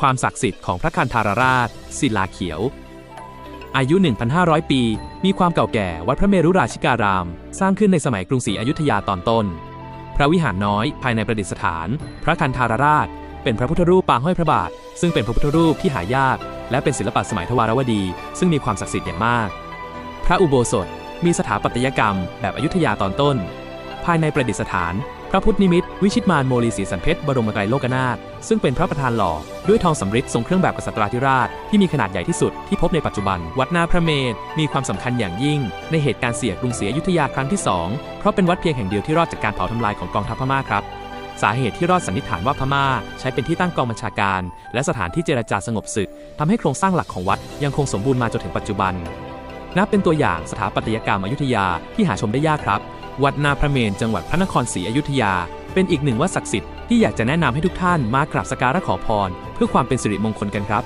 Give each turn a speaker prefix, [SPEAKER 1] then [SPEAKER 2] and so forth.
[SPEAKER 1] ความศักดิ์สิทธิ์ของพระคันธารราช ศิลาเขียว อายุ 1,500 ปี มีความเก่าแก่วัดพระเมรุราชิการาม สร้างขึ้นในสมัยกรุงศรีอยุธยาตอนต้น พระวิหารน้อยภายในประดิษฐาน พระคันธารราช เป็นพระพุทธรูปปางห้อยพระบาท ซึ่งเป็นพระพุทธรูปที่หายาก และเป็นศิลปะสมัยทวารวดี ซึ่งมีความศักดิ์สิทธิ์อย่างมาก พระอุโบสถมีสถาปัตยกรรมแบบอยุธยาตอนต้น ภายในประดิษฐาน พระพุทธนิมิต วิชิตมารโมลีศรีสันเพชรบรมไตรโลกนาถซึ่งเป็นพระประธานหล่อ ด้วยทองสำริดทรงเครื่องแบบกษัตราธิราช ที่มีขนาดใหญ่ที่สุดที่พบในปัจจุบัน วัดนาพระเมรุมีความสำคัญอย่างยิ่ง ในเหตุการณ์เสียกรุงศรีอยุธยาครั้งที่ 2 เพราะเป็นวัดเพียงแห่งเดียวที่รอดจากการเผาทำลายของกองทัพพม่าครับสาเหตุที่รอดสันนิษฐานว่าพม่า ใช้เป็นที่ตั้งกองบัญชาการ และสถานที่เจรจาสงบศึกทำให้โครงสร้างหลักของวัดยังคงสมบูรณ์มาจนถึงปัจจุบันนับเป็นตัวอย่างสถาปัตยกรรมอยุธยาที่หาชมได้ยากครับ วัดนาพระเมนจังหวัดพระนครศรีอยุธยา เป็นอีกหนึ่งวัดศักดิ์สิทธิ์ที่อยากจะแนะนำให้ทุกท่านมากราบสักการะขอพร เพื่อความเป็นสิริมงคลกันครับ